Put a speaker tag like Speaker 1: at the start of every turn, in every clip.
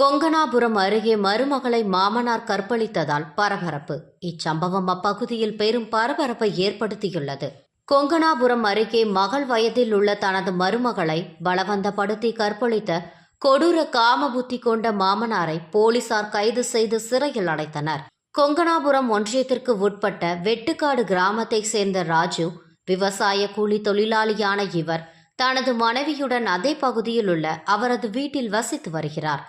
Speaker 1: கொங்கனாபுரம் அருகே மருமகளை மாமனார் கற்பழித்ததால் பரபரப்பு. இச்சம்பவம் அப்பகுதியில் பெரும் பரபரப்பை ஏற்படுத்தியுள்ளது. கொங்கனாபுரம் அருகே மகள் வயதில் உள்ள தனது மருமகளை பலவந்தப்படுத்தி கற்பழித்த கொடூர காமபுத்தி கொண்ட மாமனாரை போலீசார் கைது செய்து சிறையில் அடைத்தனர். கொங்கனாபுரம் ஒன்றியத்திற்கு உட்பட்ட வெட்டுக்காடு கிராமத்தைச் சேர்ந்த ராஜு விவசாய கூலி தொழிலாளியான இவர் தனது மனைவியுடன் அதே பகுதியில் உள்ள அவரது வீட்டில் வசித்து வருகிறார்.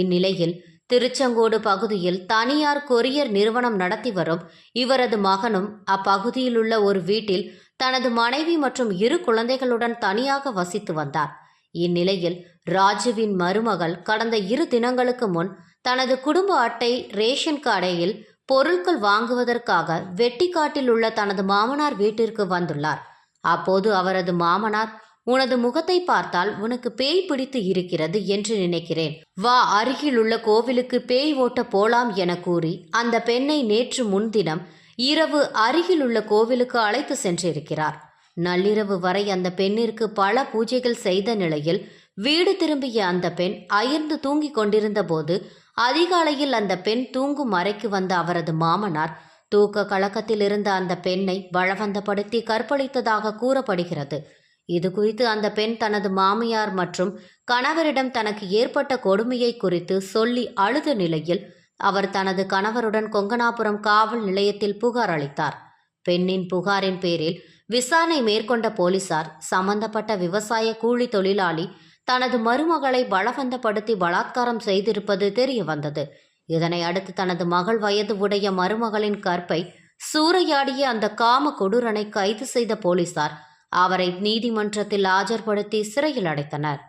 Speaker 1: இந்நிலையில் திருச்செங்கோடு பகுதியில் தனியார் கொரியர் நிறுவனம் நடத்தி வரும் இவரது மகனும் அப்பகுதியில் உள்ள ஒரு வீட்டில் தனது மனைவி மற்றும் இரு குழந்தைகளுடன் தனியாக வசித்து வந்தார். இந்நிலையில் ராஜுவின் மருமகள் கடந்த இரு தினங்களுக்கு முன் தனது குடும்ப அட்டை ரேஷன் கடையில் பொருட்கள் வாங்குவதற்காக வெட்டிக்காட்டில் உள்ள தனது மாமனார் வீட்டிற்கு வந்துள்ளார். அப்போது அவரது மாமனார் உனது முகத்தை பார்த்தால் உனக்கு பேய் பிடித்து இருக்கிறது என்று நினைக்கிறேன். வா அருகிலுள்ள கோவிலுக்கு பேய் ஓட்ட போலாம் என கூறி அந்த பெண்ணை நேற்று முன்தினம் இரவு அருகிலுள்ள கோவிலுக்கு அழைத்து சென்றிருக்கிறார். நள்ளிரவு வரை அந்த பெண்ணிற்கு பல பூஜைகள் செய்த நிலையில் வீடு திரும்பிய அந்த பெண் அயர்ந்து தூங்கிக் கொண்டிருந்த போது அதிகாலையில் அந்த பெண் தூங்கும் அறைக்கு வந்த அவரது மாமனார் தூக்க கலக்கத்தில் இருந்த அந்த பெண்ணை பலவந்தப்படுத்தி கற்பழித்ததாக கூறப்படுகிறது. இது குறித்து அந்த பெண் தனது மாமியார் மற்றும் கணவரிடம் தனக்கு ஏற்பட்ட கொடுமையை குறித்து சொல்லி அழுத நிலையில் அவர் தனது கணவருடன் கொங்கனாபுரம் காவல் நிலையத்தில் புகார் அளித்தார். பெண்ணின் புகாரின் பேரில் விசாரணை மேற்கொண்ட போலீசார் சம்பந்தப்பட்ட விவசாய கூலி தொழிலாளி தனது மருமகளை பலவந்தப்படுத்தி பலாத்காரம் செய்திருப்பது தெரிய வந்தது இதனை அடுத்து தனது மகள் வயது உடைய மருமகளின் கற்பை சூறையாடிய அந்த காம கொடூரனை கைது செய்த போலீசார் அவரை நீதிமன்றத்தில் ஆஜர்படுத்தி சிறையில் அடைத்தனர்.